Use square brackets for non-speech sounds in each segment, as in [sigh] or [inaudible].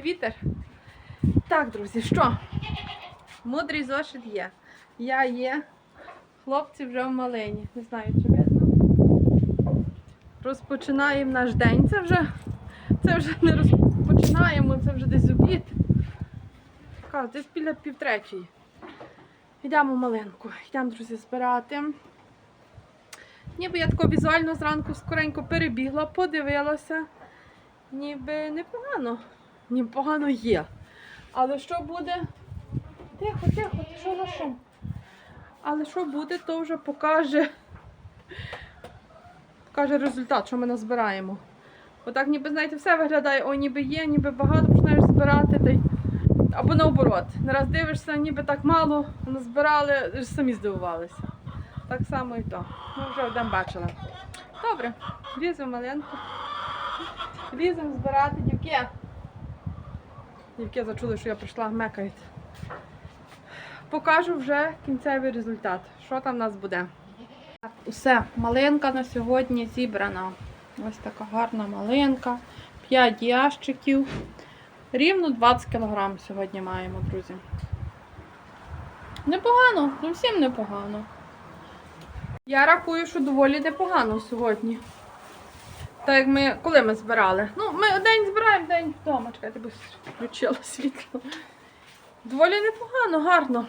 вітер. Так, друзі, що? Мудрий зошит є. Я є. Хлопці вже в малині. Не знаю, чи видно. Розпочинаємо наш день. Це вже, це вже не розпочинаємо, це вже десь обід. Десь біля півтретьої. Йдемо в малинку. Йдемо, друзі, збирати. Ніби я тако візуально зранку скоренько перебігла, подивилася. Ніби непогано. Ніби погано є. Але що буде? Тихо, тихо, ти що на шум? Але що буде, то вже покаже. Покаже результат, що ми назбираємо. Отак ніби, знаєте, все виглядає, о, ніби є, ніби багато починаєш збирати. Та й... Або наоборот. Не раз дивишся, ніби так мало, назбирали, самі здивувалися. Так само і то. Ми вже один бачили. Добре, ліземо маленько. Ліземо збирати дівки. Дівки зачули, що я прийшла, мекають. Покажу вже кінцевий результат. Що там в нас буде. Усе, малинка на сьогодні зібрана. Ось така гарна малинка. 5 ящиків. Рівно 20 кг сьогодні маємо, друзі. Непогано, зовсім непогано. Я рахую, що доволі непогано сьогодні. Так як ми. Коли ми збирали? Ну, ми день збираємо, день вдома. Чекайте, бо включила світло. Доволі непогано, гарно.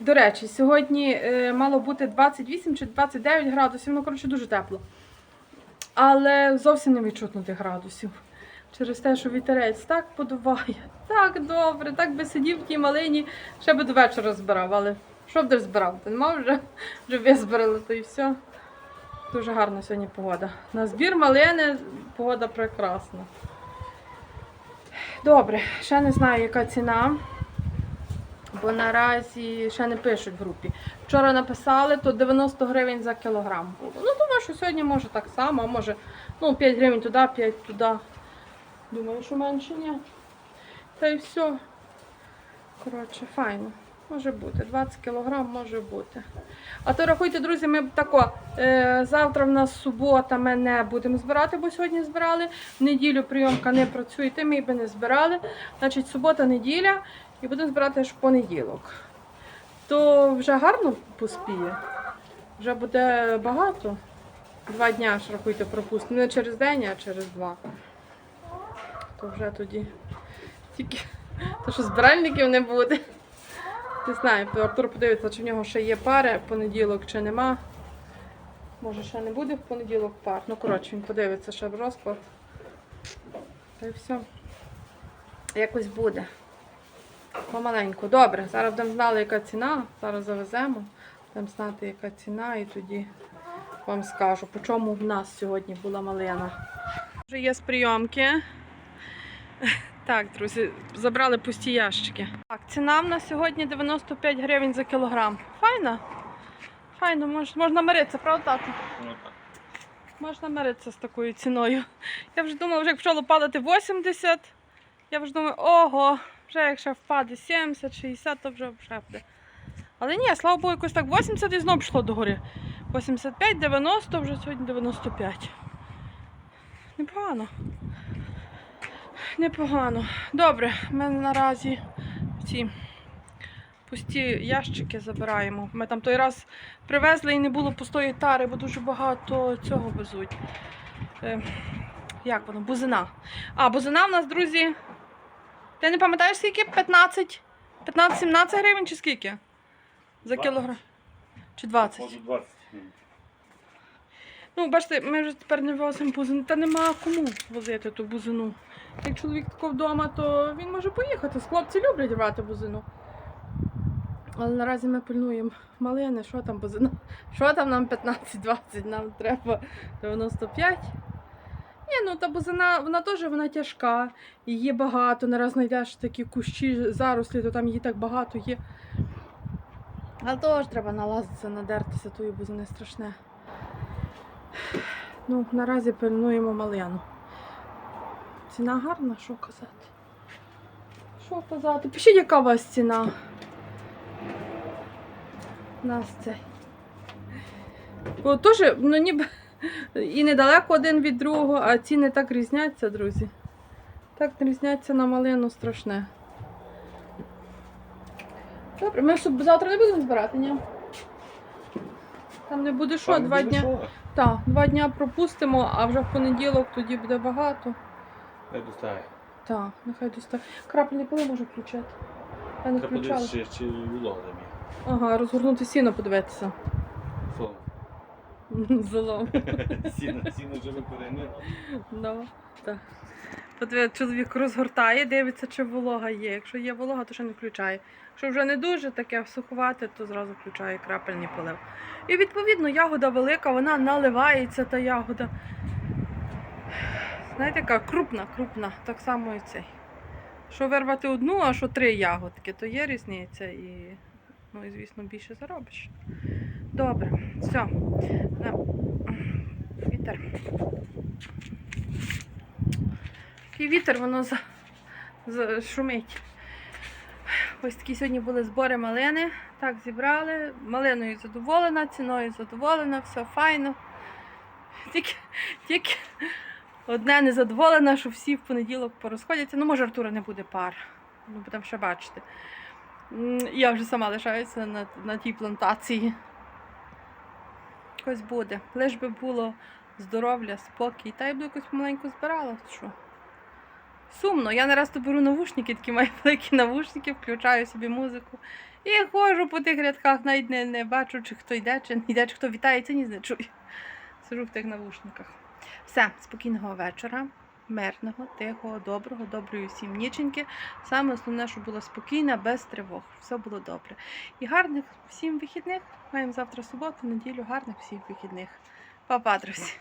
До речі, сьогодні е, мало бути 28 чи 29 градусів, ну, коротше, дуже тепло. Але зовсім не відчутно тих градусів. Через те, що вітерець так подуває, так добре, так би сидів в тій малині, ще би до вечора збирав, але що б де збирав? Ти нема вже, вже визбирали, то і все. Дуже гарна сьогодні погода. На збір малини погода прекрасна. Добре, ще не знаю, яка ціна, бо наразі ще не пишуть в групі. Вчора написали, то 90 гривень за кілограм було. Ну, думаю, що сьогодні може так само, а може ну, 5 гривень туди, 5 туди. Думаю, що менше ні. Та й все. Коротше, файно. Може бути. 20 кг може бути. А то рахуйте, друзі, ми тако. Е, завтра в нас субота, ми не будемо збирати, бо сьогодні збирали. В неділю прийомка не працює, ти ми би не збирали. Значить, субота, неділя і будемо збирати аж понеділок. То вже гарно поспіє. Вже буде багато. Два дня ж рахуйте, пропустимо. Не через день, а через два. То вже тоді тільки. [laughs] То що збиральників не буде. Не знаю, Артур подивиться, чи в нього ще є пари в понеділок, чи нема. Може ще не буде в понеділок пар. Ну, коротше, він подивиться ще в розклад. Та й все. Якось буде. Помаленьку. Добре, зараз будемо знали, яка ціна. Зараз завеземо. Будемо знати, яка ціна, і тоді вам скажу, по чому в нас сьогодні була малина. Вже є з прийомки. Так, друзі, забрали пусті ящики. Так, ціна в нас сьогодні 95 гривень за кілограм. Файно? Файно, мож, можна миритися, правда, тато? Ну так. Можна миритися з такою ціною. Я вже думала, вже як почало падати 80, я вже думаю, ого, вже якщо впаде 70, 60, то вже буде. Але ні, слава Богу, якось так 80 і знову пішло догори. 85, 90, вже сьогодні 95. Непогано. Непогано. Добре, ми наразі ці пусті ящики забираємо. Ми там той раз привезли і не було пустої тари, бо дуже багато цього везуть. Е, як воно? Бузина. А, бузина в нас, друзі. Ти не пам'ятаєш скільки? 15? 15-17 гривень чи скільки? За кілограм? Чи 20? Може 20. Ну, бачите, ми вже тепер не возимо бузину, та нема кому возити ту бузину. Як чоловік тако вдома, то він може поїхати. Хлопці люблять брати бузину. Але наразі ми пильнуємо малини, що там бузина? Що там нам 15-20, нам треба 95. Ні, ну та бузина, вона теж вона тяжка, її багато. Не раз знайдеш такі кущі, зарослі, то там її так багато є. Але теж треба налазитися, надертися тої бузини страшне. Ну, наразі пильнуємо малину. Ціна гарна, що казати? Що казати? Пишіть, яка у вас ціна. У нас цей. Бо теж, ну ніби і недалеко один від другого, а ціни так різняться, друзі. Так різняться на малину страшне. Добре, ми щоб завтра не будемо збирати, ні? Там не буде що, два дня. Так, два дня пропустимо, а вже в понеділок тоді буде багато. Не достає. Так, нехай достає. Крапельний коли може включати? Я не Треба включала. подивитися, чи, волога там є. Ага, розгорнути сіно подивитися. Фу. Золом. [laughs] [laughs] Сіно, сіно вже не перегне. Ну, так. Подивіться, чоловік розгортає, дивиться, чи волога є. Якщо є волога, то ще не включає. Якщо вже не дуже таке суховате, то зразу включає крапельний полив. І відповідно ягода велика, вона наливається, та ягода. Знаєте, яка крупна, крупна, так само і цей. Що вирвати одну, а що три ягодки, то є різниця і, ну, і звісно, більше заробиш. Добре, все. На. Вітер. Такий вітер, воно за, за, шумить. Ось такі сьогодні були збори малини. Так, зібрали. Малиною задоволена, ціною задоволена, все файно. Тільки, тільки одне не задоволена, що всі в понеділок порозходяться. Ну, може, Артура не буде пар. Ну, будемо ще бачити. Я вже сама лишаюся на, на тій плантації. Якось буде. Лиш би було здоров'я, спокій. Та я б якось маленько збирала. Що? Сумно. Я нараз то беру навушники, такі маю великі навушники, включаю собі музику. І ходжу по тих рядках, навіть не, не бачу, чи хто йде, чи не йде, чи хто вітається, ні не чую. Сижу в тих навушниках. Все, спокійного вечора, мирного, тихого, доброго, доброї всім ніченьки. Саме основне, щоб була спокійна, без тривог. Все було добре. І гарних всім вихідних. Маємо завтра суботу, неділю, гарних всім вихідних. Па-па, друзі.